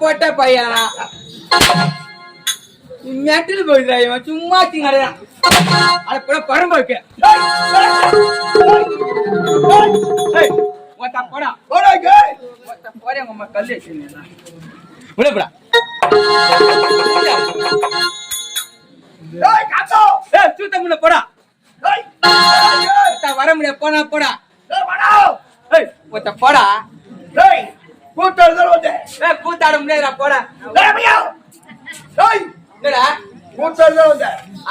போட்ட பையனா? மெட்டில் போயிடுறா இவன். சும்மா திங்கடா அட போட பரம்ப வைக்க ஒத்த போடா. ஒத்த போறே உங்க கல்லு வச்சிருந்தா உள்ள போடா. ஏய் சூத்த முன்ன போடா. வர முடியாது போனா போடா. ஏய் ஒத்த போடா. ஏய் கூத்தாட முடியாதுடா போடா. என்னடா?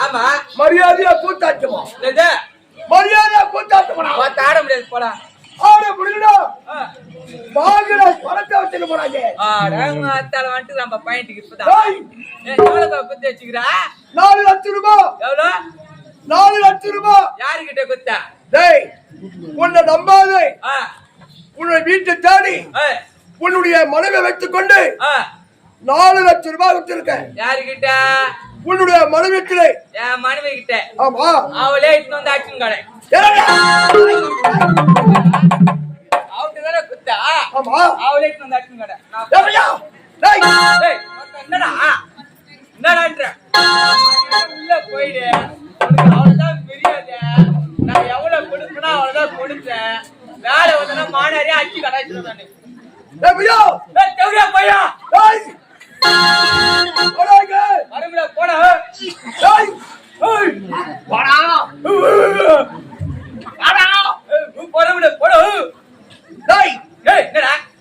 ஆமா. மரியாதையா என்னது? மரியாதையா ஒத்த ஆட முடியாது போடா. ஆட முடியல. வாங்குற பணத்தை வச்சுட்டு போறாங்க. ஆட அத்தால வந்துட்டு நம்ம பையன்ட்டுக்கு இப்பதான். குத்து வச்சுக்கிறா? நாலு லட்சம் ரூபாய் எவ்வளோ? நாலு லட்சம் ரூபாய் யாருக்கிட்ட குத்தா? டேய் உன்னை நம்பாதே. உன்னை வீட்டை தேடி. உன்னுடைய மனைவி வைத்துக் கொண்டு நாலு லட்சம் ரூபாய் வச்சிருக்கேன் யாருக்கிட்ட உன்னுடைய மனைவிக்கு என் மனைவி கிட்ட ஆமா. அவளே இட்டு வந்து ஆச்சும் கடை. அவட்டு தானே குத்தா? ஆமா. அவளே இட்டு வந்து ஆச்சும் கடை.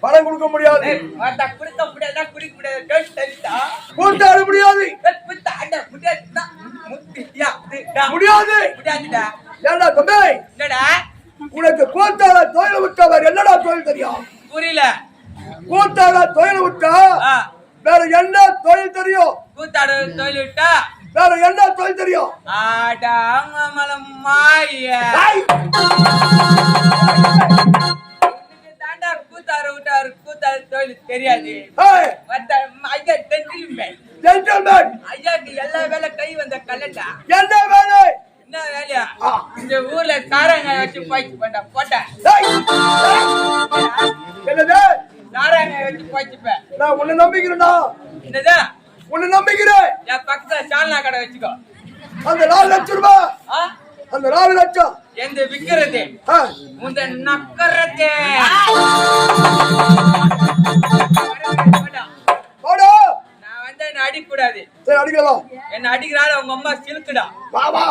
பணம் கொடுக்க முடியாது. குடிக்க முடியாதா குடிக்க முடியாது. முடியாது. முடியாது. ஏண்டா தம்பி? என்னடா? உனக்கு கூத்தாட தொழில் விட்டவர் என்னடா தொழில் தெரியும்? புரியல. கூத்தாட தொழில் விட்டா வேற என்ன தொழில் தெரியும்? கூத்தாடு தொழிலிட்டா வேற என்ன தொழில் தெரியும்? ஆடா மல மாய நான் உன்னை நம்பிக்கிறேன்டா என்னது? உன்னை நம்பிக்கிறேன் என் பக்கத்துல சால்னா கடை வச்சுக்கோ. அந்த நாலு லட்சம் ரூபாய்? அந்த நாலு லட்சம். எந்த விக்கிறது? உந்த நக்கறது. போடா நான் வந்து என்ன அடிக்கூடாது. சரி அடிக்கலாம். என்ன அடிக்கிறாள் உங்க அம்மா சிலுக்குடா. வா வா.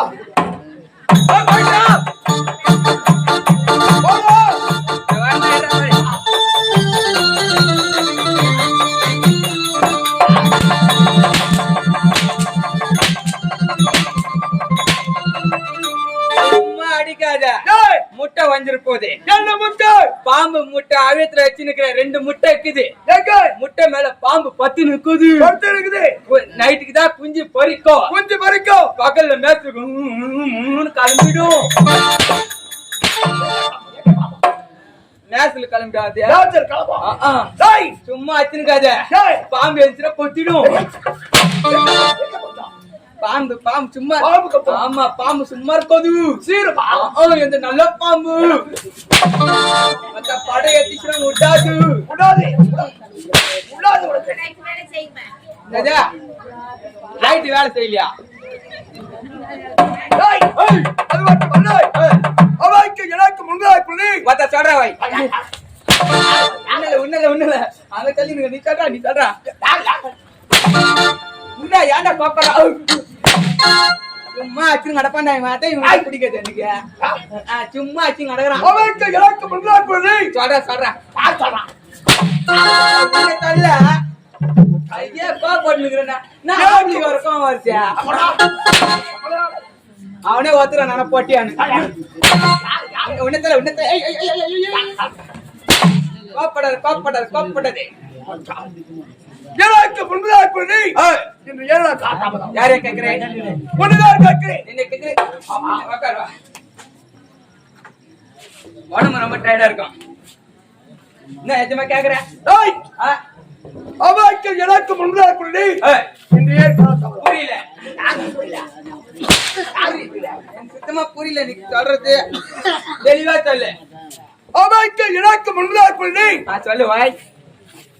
முட்டை வந்துரு போகுது என்ன முட்டை? பாம்பு முட்டை அவியத்துல வச்சு நிக்கிற ரெண்டு முட்டை இருக்குது. முட்டை மேல பாம்பு பத்து நிக்குது. படுத்து இருக்குது. நைட்டுக்கு தான் குஞ்சு பொறிக்கும். குஞ்சு பறிக்கும். பகல்ல மேத்துக்கு கிளம்பிடும். நேரத்துல கிளம்பிடாது. சும்மா டேய் பாம்பு எழுச்சுனா கொத்திடும். பாம்பு பாம்பு சும்மா பாம்பு. ஆமா பாம்பு சும்மா இருக்காது. சீருப்பா ஆ, ஆ, இந்த நல்ல பாம்பு. மத்த படம் ஏத்திச்சுனா விடாது செய்வேன் என்னது? லைட் வேலை செய்யலையா? அவைக்கு எனக்கு முன்னாடி புள்ளி. மத்த சொல்ற வை. உன்னல உன்னல உன்னல. அங்க தள்ளி நீ சொல்றா நீ சொல்றா. உன்ன ஏன்டா பாப்பறா சும்மா அச்சு நடப்பாண்டா மாத்த இவன் பிடிக்காது எனக்கு. சும்மா அச்சு நடக்கிறான் அவைக்கு எனக்கு முன்னாடி புள்ளி சொல்றா சொல்றா. உன்னை தள்ள. ஐயா பா போட்டுக்கிறேன் நான் ஆம்பளி வரைக்கும் வரிசையா அவனே ஒத்துறான் நானே போட்டியான்னு. உன்னத்துல உன்னத்துல கோப்படாது கோப்படாது கோப்படாது எனக்கு முன்பதாக கொண்டு ஆ, இன்று ஏழா காட்டாமதான் யாரைய கேக்குறேன் ஒன்றுதான் கேட்கிறேன். என்ன கேக்குறேன் ஆமா, உட்காரு வா. உடம்பு ரொம்ப டயர்டா இருக்கும். என்ன எஜமா கேக்குற ஏய், ஆ, அவைக்கு எனக்கு முன்பதாக கொண்டு ஏழு காட்டாமதான் புரியல. எனக்கு சுத்தமா புரியல நீ சொல்றது. தெளிவா சொல்லு. அவைக்கு எனக்கு முன்பதாக கொண்டு நான் சொல்லு வாய்.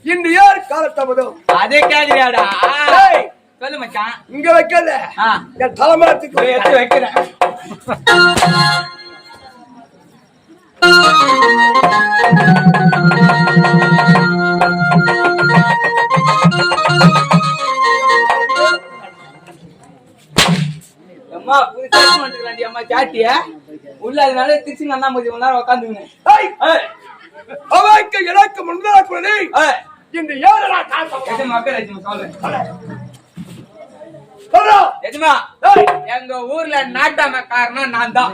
இன்று ஏழு காலத்தாமதம் அதே கேக்குறியாடா. சொல்லு மச்சான். இங்க வைக்கல. என் தலைமரத்துக்கு எடுத்து வைக்கிறேன். அம்மா புது சாட்சி வந்துக்கிறாண்டி அம்மா சாட்டிய. உள்ள அதனால திருச்சி அண்ணா மதி நேரம் உட்காந்துக்கினேன் எனக்கு முன்பதாக இன்று ஏழு காலத்தாமதம் எஜமா எங்க ஊர்ல நாட்டாம காரணம் நான் தான்.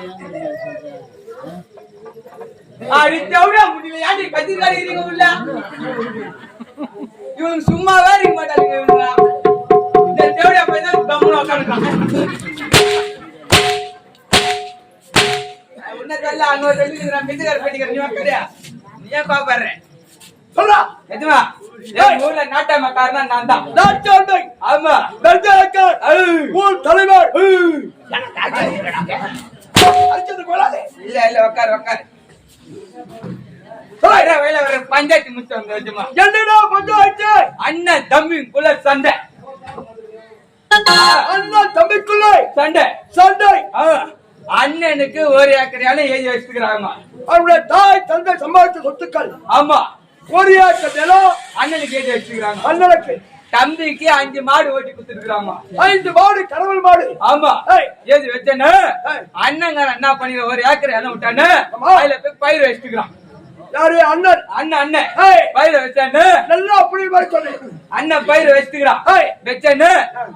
அடி தேவடா முடியல? யாடி கத்திரிக்காய் இருக்கீங்க உள்ள? இவங்க சும்மாவே இருக்க மாட்டாங்க இந்த தேவடா போய் தான் கம்முன்னு உட்காந்துருக்கான் உன்ன தள்ள அங்க சொல்லி நான் பேட்டிக்கிற நீ நீ ஏன் பாப்படுற சொல்றா. எங்க ஊர்ல நாட்டாம காரணம் நான் தான். நாட்டாண்டை ஆமா. தர்ஜாக்கர் ஊர் தலைவர். இல்ல இல்ல வேலை வர பஞ்சாயத்து முடிச்சு வந்து என்னடா பஞ்சாயத்து? அண்ணன் தம்பிக்குள்ள சண்டை. அண்ணா தம்பிக்குள்ளே. சண்டை. சண்டை. அண்ணனுக்கு ஒரு ஏக்கரையால எழுதி வச்சுக்கிறாங்க அவருடைய தாய் தந்தை சம்பாதித்த சொத்துக்கள். ஆமா. நிலம் அண்ணனுக்கு எழுதி வச்சுக்கிறாங்க. அண்ணனுக்கு தம்பிக்கு அஞ்சு மாடு ஓட்டி கொடுத்துருக்காங்க ஐந்து மாடு கடவுள் மாடு. ஆமா. எழுதி வச்சேன்னு? ஏய். அண்ணங்காரன் என்ன பண்ணி ஒரு ஏக்கர் இடம் விட்டான்னு ஆமா. அதுல போய் பயிர் வச்சுக்கிறான். யாரு? அண்ணன். அண்ணன் அண்ணன். பயிர் வச்சான்னு? நல்லா அப்படி மாதிரி சொல்லு அண்ணன் பயிர் வச்சுக்கிறான். ஏய். வச்சேன்னு?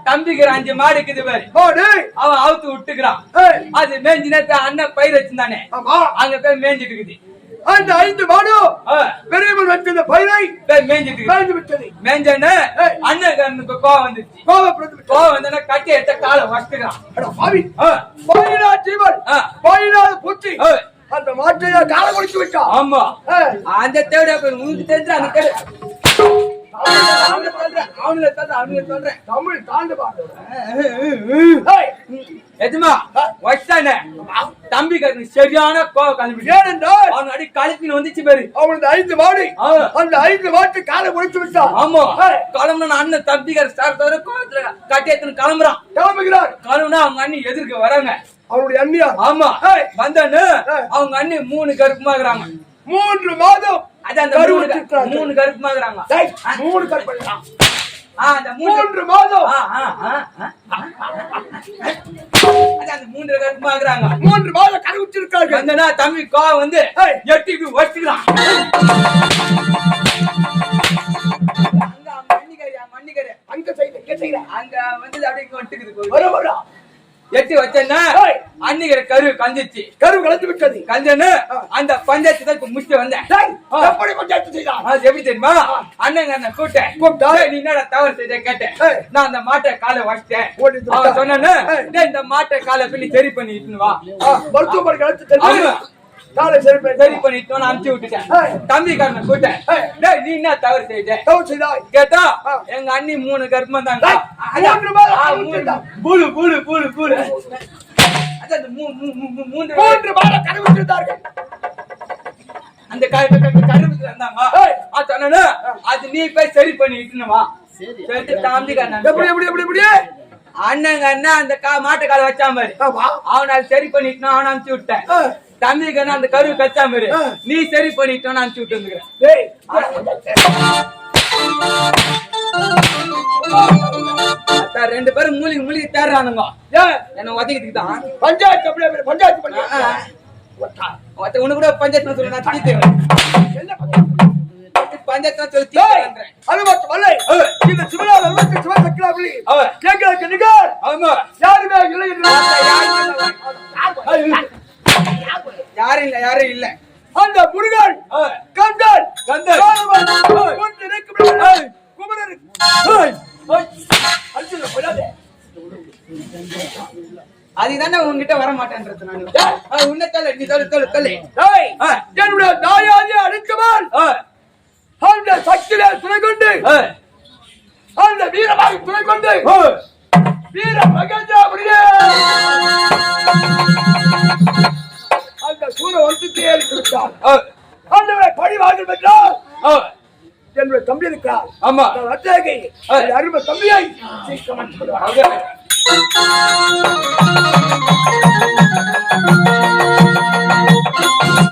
தம்பிக்கு ஒரு அஞ்சு மாடு இருக்குது பாரு. மாடு. அவன் அவுத்து விட்டுக்கிறான். அது மேஞ்சி நேரத்து அண்ணன் பயிர் வச்சிருந்தானே. அங்க போய் மேய்ஞ்சிட்டு இருக்குது. அந்த ஐந்து மாடு ஆ, பெரியவர் வச்சிருந்த பயிரை மேய்ந்து விட்டது மேஞ்சன்னு ஏய். அண்ணனுக்கு கோவம் வந்துச்சு கோபப்படுத்தி விட்டது கோவம் வந்தோன்னா கட்டி எடுத்த காலை வச்சுக்கிறான். பாவி. பாயினா ஜீவன். பாயினா புத்தி. ஆ, அந்த மாட்டையா கால குடிச்சு விட்டா ஆமா. அந்த தேவையா உனக்கு தெரிஞ்சு அந்த தமிழ் தாண்டு எதுமா வச்சானே தம்பி சரியான கோவம் கண்டுபிடிச்சு ஏனென்றால் அவன் அடி கழுத்தின்னு வந்துச்சு பாரு. அவனது ஐந்து மாடு. அந்த ஐந்து மாட்டு காலை குடிச்சு விட்டா. ஆமா. கிளம்புனா அண்ணன் தம்பிக்கார ஸ்டார் தவிர கோவத்துல கட்டி எடுத்துன்னு கிளம்புறான் கிளம்புகிறார். கிளம்புனா அவங்க அண்ணி எதிர்க்க வராங்க. அவருடைய அண்ணியா? ஆமா. வந்தானு. அவங்க அண்ணி மூணு கருப்புமாக்குறாங்க மூன்று மாதம் அது அந்த கரு மூணு க- வச்சிருக்காங்க. மூணு மூணு மூன்று மாதம். மூன்று கருப்புமாக்குறாங்க மூன்று மாதம் கரு வச்சிருக்காங்க. வந்தனா தம்பி கோவம் வந்து ஏய். எட்டிக்கு வச்சுக்கிறான் அங்க வந்து அப்படியே ஒட்டுக்குது எட்டி வச்சேன்னா ஏய். அன்னிக்கிற கரு கஞ்சிச்சு கரு கலந்து விட்டது கஞ்சனு அந்த பஞ்சாயத்து தான் முடிச்சு வந்தேன். எப்படி பஞ்சாயத்து செய்தான் அது எப்படி தெரியுமா அண்ணங்க அண்ணன் கூட்டேன் கூப்பிட்டா? நீ என்னடா தவறு செஞ்ச கேட்டேன். நான் அந்த மாட்டை காலை வந்துட்டா? அவன் சொன்னானு இந்த மாட்டை காலை பண்ணி சரி பண்ணிட்டு வா மருத்துவமனை கலந்து. காலை சரி பண்ணி சரி பண்ணிட்டு அனுப்பிச்சு விட்டுட்டேன். தம்பி காரனை கூட்டேன். டேய் நீ என்ன தவறு செஞ்ச தவறு செய்தாய் கேட்டா. எங்க அண்ணி மூணு கர்ப்பம் தாங்க. பூலு பூலு பூலு பூலு மூன்று கரு வச்சிருந்தார்கள் அந்த க- க- க- கருவுக்கு இருந்தாங்க ஏய். அது சொன்னானு, அது நீ போய் சரி காரனை எப்படி எப்படி எப்படி எப்படி? அண்ணங்க அண்ணன் அந்த கா மாட்டு காலை வச்சான் பாரு. அவனை அது சரி பண்ணிட்டு அவனை அனுப்பிச்சு விட்டேன். தம்பிக்கு அந்த கருவு கச்சான் பாரு. நீ சரி பண்ணிட்டு அனுப்பிச்சு விட்டு வந்துக்கிறேன் சார் ரெண்டு பேரும் மூலிகை மூலிகை தேடுறானுங்க என்ன உதவிக்கிட்டு பஞ்சாயத்து அப்படியே பஞ்சாயத்து பண்ணி உனக்கு கூட பஞ்சாயத்து சொல்லி நான் தீத்து பஞ்சாயத்து சொல்லி அனுபவம் அல்ல இந்த சிவனார் அல்லது சிவ சக்கராபுரி கேட்கறதுக்கு நிகழ் ஆமா. யாருமே இல்லை யாரும் இல்ல. யாரும் இல்ல. அந்த முருகன் கந்தன் கந்தன். குமரன் அதுதானே நான் உங்ககிட்ட வர மாட்டேன்றது நான் உன்னை தலை நீ தலை தலை தலை என்னுடைய தாயாதி அழைக்கவான் அந்த சக்தியில துணை கொண்டு அந்த வீரமாக துணை கொண்டு வீர மகேந்திரா முடியே அந்த சூரிய ஒன்று தேடி கொடுத்தார். அந்த பழி வாங்கல் பெற்றால் தம்பி இருக்கிறார் ஆமா அத்தகைய அருமை தம்பியை சீக்கிரம்.